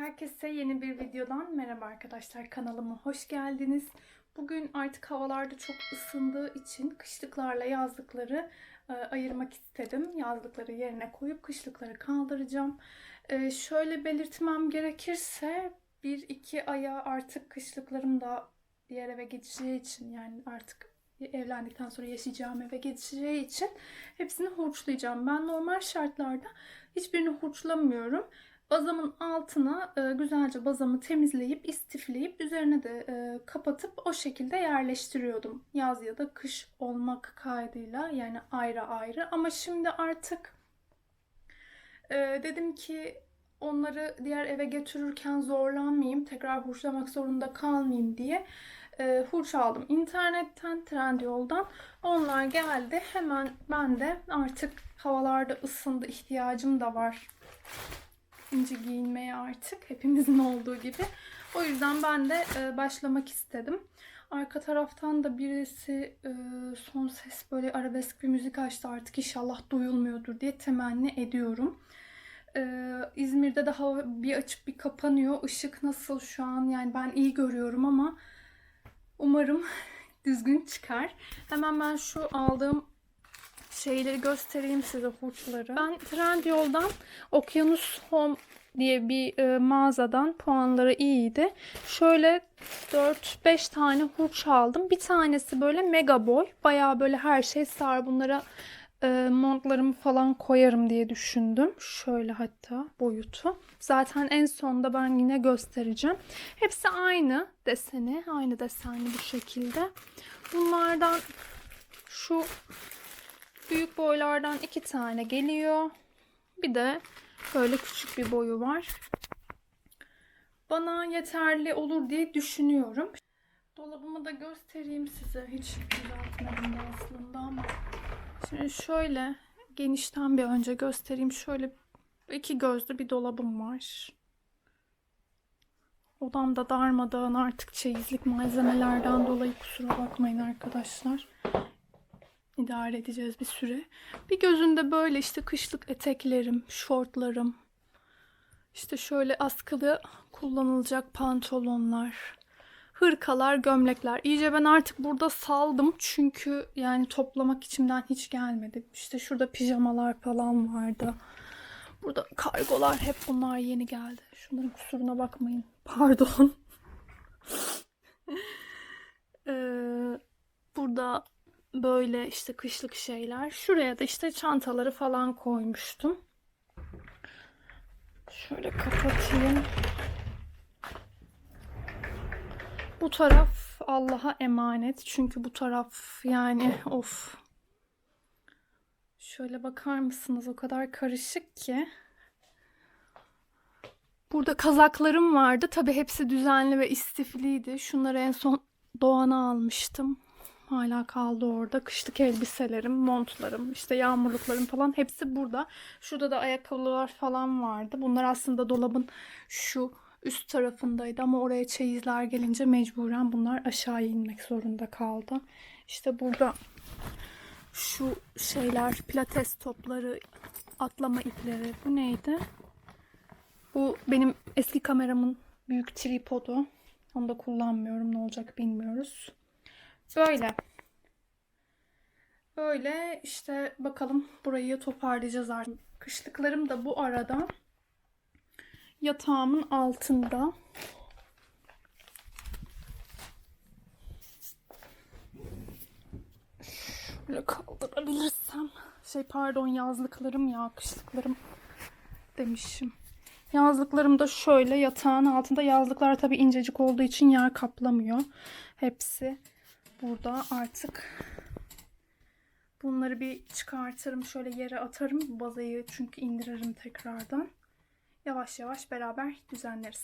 Herkese yeni bir videodan merhaba arkadaşlar kanalıma hoş geldiniz. Bugün artık havalarda çok ısındığı için kışlıklarla yazlıkları e, ayırmak istedim. Yazlıkları yerine koyup kışlıkları kaldıracağım. E, şöyle belirtmem gerekirse 1-2 aya artık kışlıklarım da diğer eve geçeceği için yani artık evlendikten sonra yaşayacağım eve geçeceği için hepsini hurçlayacağım. Ben normal şartlarda hiçbirini hurçlamıyorum. Bazamın altına e, güzelce bazamı temizleyip istifleyip üzerine de e, kapatıp o şekilde yerleştiriyordum. Yaz ya da kış olmak kaydıyla yani ayrı ayrı. Ama şimdi artık e, dedim ki onları diğer eve götürürken zorlanmayayım, tekrar hurçlamak zorunda kalmayayım diye e, hurç aldım. İnternetten, Trendyol'dan onlar geldi. Hemen ben de artık havalarda ısındı, ihtiyacım da var ince giyinmeye artık hepimizin olduğu gibi. O yüzden ben de e, başlamak istedim. Arka taraftan da birisi e, son ses böyle arabesk bir müzik açtı artık inşallah duyulmuyordur diye temenni ediyorum. E, İzmir'de de hava bir açıp bir kapanıyor. Işık nasıl şu an yani ben iyi görüyorum ama umarım düzgün çıkar. Hemen ben şu aldığım şeyleri göstereyim size hurçları. Ben Trendyol'dan Okyanus Home diye bir e, mağazadan puanları iyiydi. Şöyle 4-5 tane hurç aldım. Bir tanesi böyle mega boy. Bayağı böyle her şey sar. Bunlara e, montlarımı falan koyarım diye düşündüm. Şöyle hatta boyutu. Zaten en sonda ben yine göstereceğim. Hepsi aynı deseni. Aynı desenli bu şekilde. Bunlardan şu büyük boylardan iki tane geliyor. Bir de böyle küçük bir boyu var. Bana yeterli olur diye düşünüyorum. Dolabımı da göstereyim size. Hiç düzeltmedim de aslında ama. Şimdi şöyle genişten bir önce göstereyim. Şöyle iki gözlü bir dolabım var. Odamda darmadağın artık çeyizlik malzemelerden dolayı kusura bakmayın arkadaşlar idare edeceğiz bir süre. Bir gözünde böyle işte kışlık eteklerim, şortlarım, işte şöyle askılı kullanılacak pantolonlar, hırkalar, gömlekler. İyice ben artık burada saldım çünkü yani toplamak içimden hiç gelmedi. İşte şurada pijamalar falan vardı. Burada kargolar hep bunlar yeni geldi. Şunların kusuruna bakmayın. Pardon. ee, burada böyle işte kışlık şeyler. Şuraya da işte çantaları falan koymuştum. Şöyle kapatayım. Bu taraf Allah'a emanet. Çünkü bu taraf yani of. Şöyle bakar mısınız? O kadar karışık ki. Burada kazaklarım vardı. Tabi hepsi düzenli ve istifliydi. Şunları en son Doğan'a almıştım. Hala kaldı orada. Kışlık elbiselerim, montlarım, işte yağmurluklarım falan hepsi burada. Şurada da ayakkabılar falan vardı. Bunlar aslında dolabın şu üst tarafındaydı ama oraya çeyizler gelince mecburen bunlar aşağı inmek zorunda kaldı. İşte burada şu şeyler, pilates topları, atlama ipleri. Bu neydi? Bu benim eski kameramın büyük tripodu. Onu da kullanmıyorum. Ne olacak bilmiyoruz. Böyle. Böyle işte bakalım burayı toparlayacağız artık. Kışlıklarım da bu arada yatağımın altında. Şöyle kaldırabilirsem. Şey pardon yazlıklarım ya kışlıklarım demişim. Yazlıklarım da şöyle yatağın altında. Yazlıklar tabi incecik olduğu için yer kaplamıyor. Hepsi burada artık bunları bir çıkartırım. Şöyle yere atarım. Bazayı çünkü indiririm tekrardan. Yavaş yavaş beraber düzenleriz.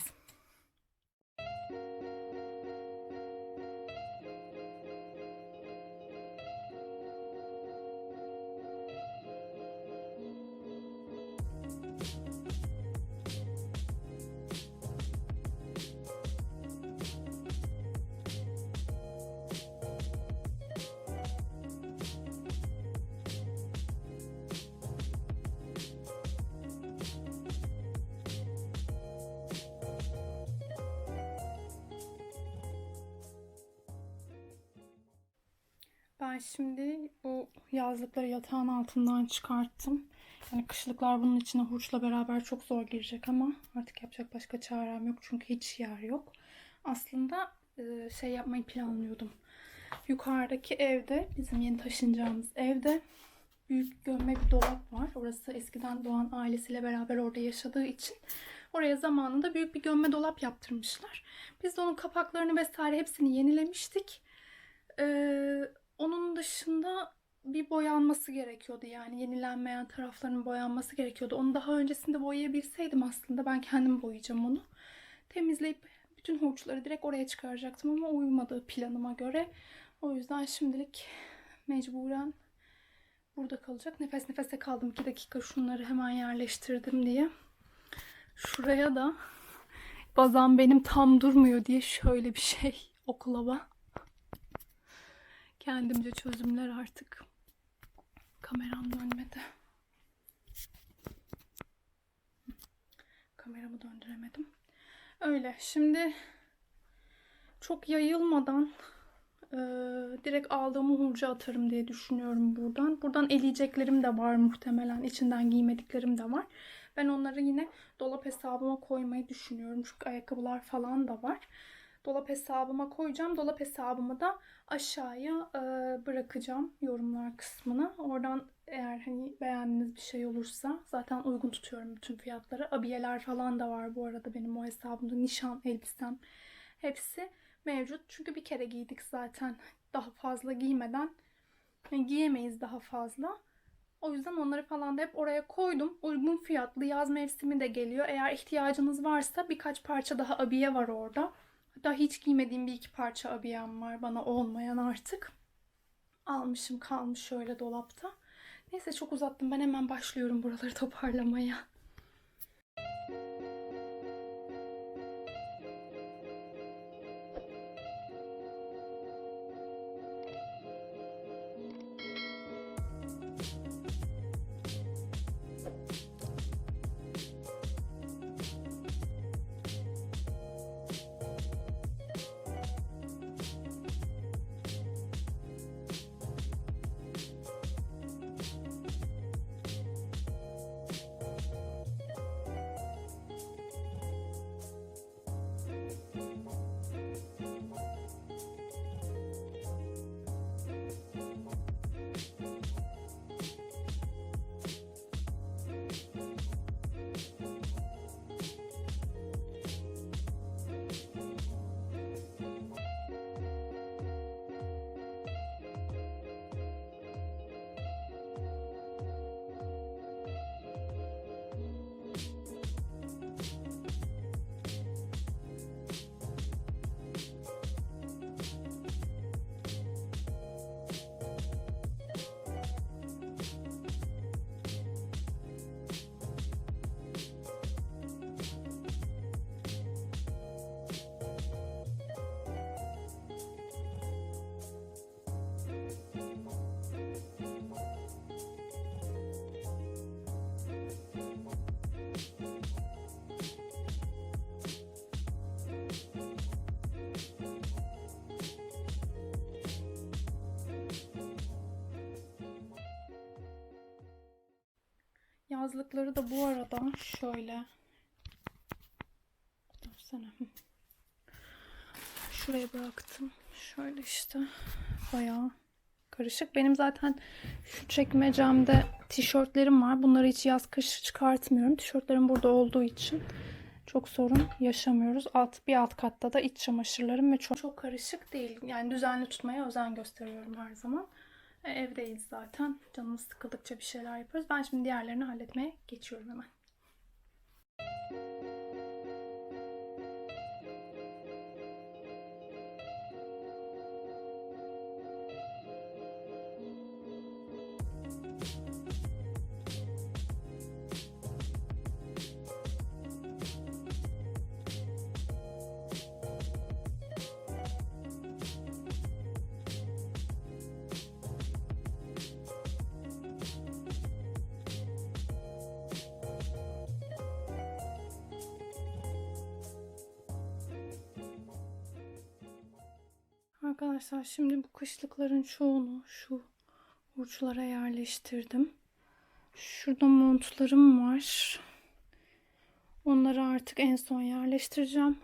Ben şimdi bu yazlıkları yatağın altından çıkarttım. Yani kışlıklar bunun içine hurçla beraber çok zor girecek ama artık yapacak başka çarem yok. Çünkü hiç yer yok. Aslında e, şey yapmayı planlıyordum. Yukarıdaki evde, bizim yeni taşınacağımız evde büyük gömme bir dolap var. Orası eskiden Doğan ailesiyle beraber orada yaşadığı için oraya zamanında büyük bir gömme dolap yaptırmışlar. Biz de onun kapaklarını vesaire hepsini yenilemiştik. Ee, onun dışında bir boyanması gerekiyordu yani yenilenmeyen taraflarının boyanması gerekiyordu. Onu daha öncesinde boyayabilseydim aslında ben kendim boyayacağım onu. Temizleyip bütün hurçları direkt oraya çıkaracaktım ama uymadı planıma göre. O yüzden şimdilik mecburen burada kalacak. Nefes nefese kaldım 2 dakika şunları hemen yerleştirdim diye. Şuraya da bazam benim tam durmuyor diye şöyle bir şey oklava. Kendimce çözümler artık. Kameram dönmedi. Kameramı döndüremedim. Öyle. Şimdi çok yayılmadan e, direkt aldığımı hurca atarım diye düşünüyorum buradan. Buradan eleyeceklerim de var muhtemelen. İçinden giymediklerim de var. Ben onları yine dolap hesabıma koymayı düşünüyorum. Çünkü ayakkabılar falan da var. Dolap hesabıma koyacağım. Dolap hesabımı da aşağıya e, bırakacağım yorumlar kısmına. Oradan eğer hani beğendiğiniz bir şey olursa zaten uygun tutuyorum bütün fiyatları. Abiyeler falan da var bu arada benim o hesabımda. Nişan elbisem hepsi mevcut. Çünkü bir kere giydik zaten. Daha fazla giymeden yani giyemeyiz daha fazla. O yüzden onları falan da hep oraya koydum. Uygun fiyatlı yaz mevsimi de geliyor. Eğer ihtiyacınız varsa birkaç parça daha abiye var orada. Hatta hiç giymediğim bir iki parça abiyem var bana olmayan artık. Almışım kalmış şöyle dolapta. Neyse çok uzattım. Ben hemen başlıyorum buraları toparlamaya. Yazlıkları da bu arada şöyle. Dursana. Şuraya bıraktım. Şöyle işte. Bayağı karışık. Benim zaten şu çekmecemde tişörtlerim var. Bunları hiç yaz kış çıkartmıyorum. Tişörtlerim burada olduğu için çok sorun yaşamıyoruz. Alt bir alt katta da iç çamaşırlarım ve çok, çok karışık değil. Yani düzenli tutmaya özen gösteriyorum her zaman. Evdeyiz zaten. Canımız sıkıldıkça bir şeyler yapıyoruz. Ben şimdi diğerlerini halletmeye geçiyorum hemen. Arkadaşlar şimdi bu kışlıkların çoğunu şu uçlara yerleştirdim. Şurada montlarım var. Onları artık en son yerleştireceğim.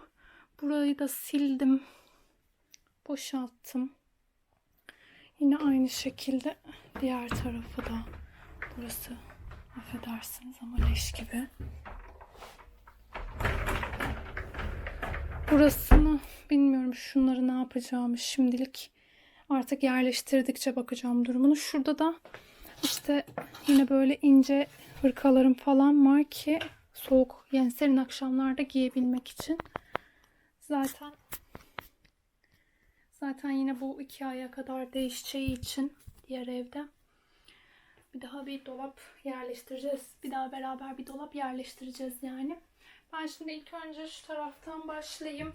Burayı da sildim. Boşalttım. Yine aynı şekilde diğer tarafı da burası affedersiniz ama leş gibi. Burasını bilmiyorum şunları ne yapacağımı şimdilik artık yerleştirdikçe bakacağım durumunu. Şurada da işte yine böyle ince hırkalarım falan var ki soğuk yani serin akşamlarda giyebilmek için. Zaten zaten yine bu iki aya kadar değişeceği için diğer evde bir daha bir dolap yerleştireceğiz. Bir daha beraber bir dolap yerleştireceğiz yani. Ben şimdi ilk önce şu taraftan başlayayım.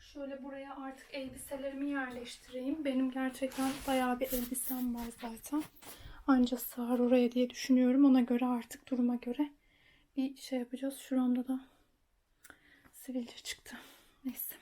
Şöyle buraya artık elbiselerimi yerleştireyim. Benim gerçekten bayağı bir elbisem var zaten. Anca sığar oraya diye düşünüyorum. Ona göre artık duruma göre bir şey yapacağız. Şuramda da sivilce çıktı. Neyse.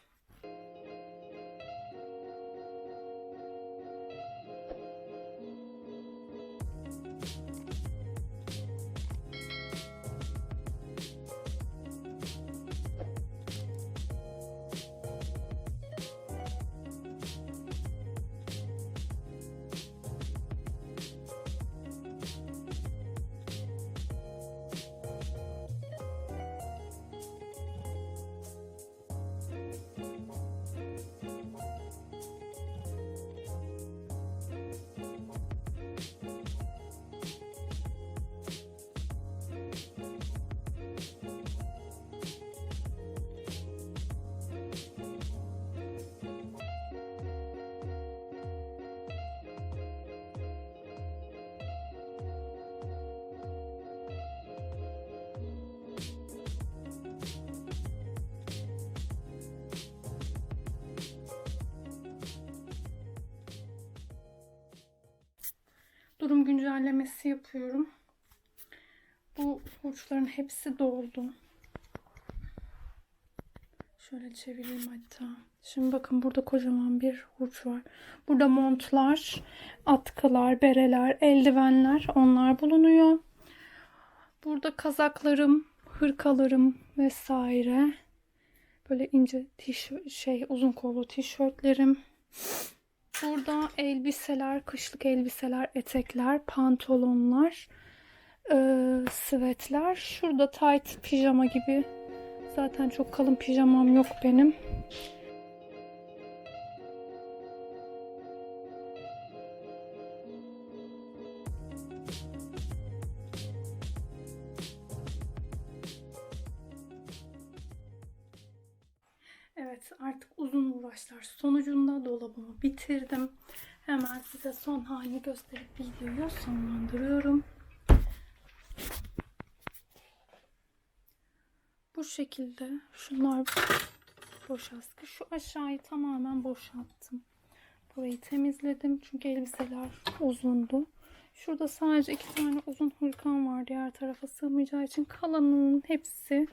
Durum güncellemesi yapıyorum. Bu uçların hepsi doldu. Şöyle çevireyim hatta. Şimdi bakın burada kocaman bir uç var. Burada montlar, atkılar, bereler, eldivenler onlar bulunuyor. Burada kazaklarım, hırkalarım vesaire. Böyle ince tişört, şey uzun kollu tişörtlerim. Burada elbiseler, kışlık elbiseler, etekler, pantolonlar, e, svetler. Şurada tight pijama gibi. Zaten çok kalın pijamam yok benim. Evet artık uğraşlar sonucunda dolabımı bitirdim. Hemen size son halini gösterip videoyu sonlandırıyorum. Bu şekilde şunlar boş askı. Şu aşağıyı tamamen boşalttım. Burayı temizledim çünkü elbiseler uzundu. Şurada sadece iki tane uzun hırkam var. Diğer tarafa sığmayacağı için kalanının hepsi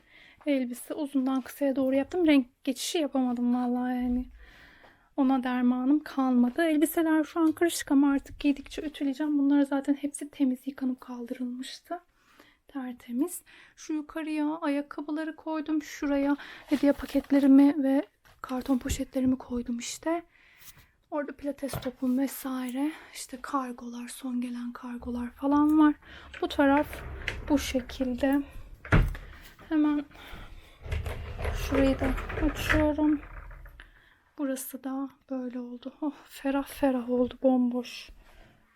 elbise uzundan kısaya doğru yaptım. Renk geçişi yapamadım vallahi yani. Ona dermanım kalmadı. Elbiseler şu an kırışık ama artık giydikçe ütüleyeceğim. Bunlar zaten hepsi temiz yıkanıp kaldırılmıştı. Tertemiz. Şu yukarıya ayakkabıları koydum. Şuraya hediye paketlerimi ve karton poşetlerimi koydum işte. Orada pilates topum vesaire. işte kargolar, son gelen kargolar falan var. Bu taraf bu şekilde. Hemen şurayı da açıyorum. Burası da böyle oldu. Oh, ferah ferah oldu. Bomboş.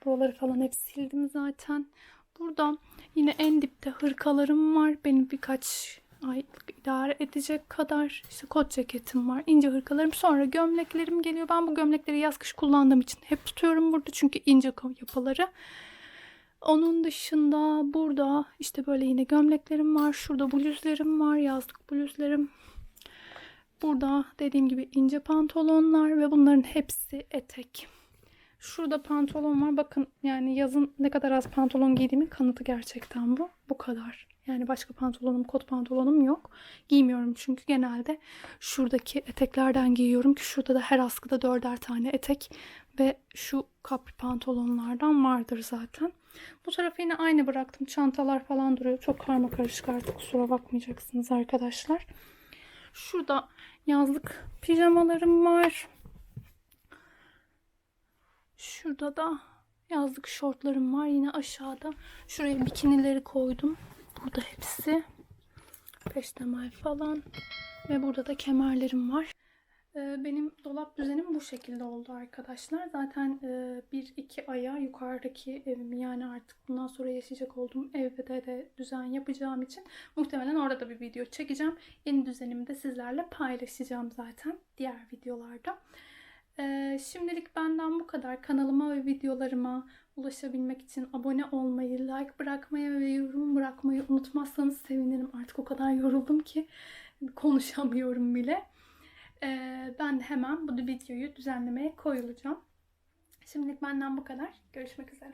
Buraları falan hep sildim zaten. Burada yine en dipte hırkalarım var. Benim birkaç aylık idare edecek kadar işte kot ceketim var. ince hırkalarım. Sonra gömleklerim geliyor. Ben bu gömlekleri yaz kış kullandığım için hep tutuyorum burada. Çünkü ince yapıları. Onun dışında burada işte böyle yine gömleklerim var. Şurada bluzlarım var. Yazlık bluzlarım. Burada dediğim gibi ince pantolonlar ve bunların hepsi etek. Şurada pantolon var. Bakın yani yazın ne kadar az pantolon giydiğimin kanıtı gerçekten bu. Bu kadar. Yani başka pantolonum, kot pantolonum yok. Giymiyorum çünkü genelde şuradaki eteklerden giyiyorum ki şurada da her askıda dörder tane etek ve şu kapri pantolonlardan vardır zaten. Bu tarafı yine aynı bıraktım. Çantalar falan duruyor. Çok karma karışık artık kusura bakmayacaksınız arkadaşlar. Şurada yazlık pijamalarım var. Şurada da yazlık şortlarım var. Yine aşağıda. Şuraya bikinileri koydum. Burada hepsi. Peştemal falan. Ve burada da kemerlerim var. Ee, Benim dolap düzenim bu şekilde oldu arkadaşlar. Zaten e, bir iki aya yukarıdaki evimi yani artık bundan sonra yaşayacak olduğum evde de düzen yapacağım için muhtemelen orada da bir video çekeceğim. Yeni düzenimi de sizlerle paylaşacağım zaten diğer videolarda. Ee, Şimdilik benden bu kadar. Kanalıma ve videolarıma ulaşabilmek için abone olmayı, like bırakmayı ve yorum bırakmayı unutmazsanız sevinirim. Artık o kadar yoruldum ki konuşamıyorum bile. Ee, ben de hemen bu videoyu düzenlemeye koyulacağım. Şimdilik benden bu kadar. Görüşmek üzere.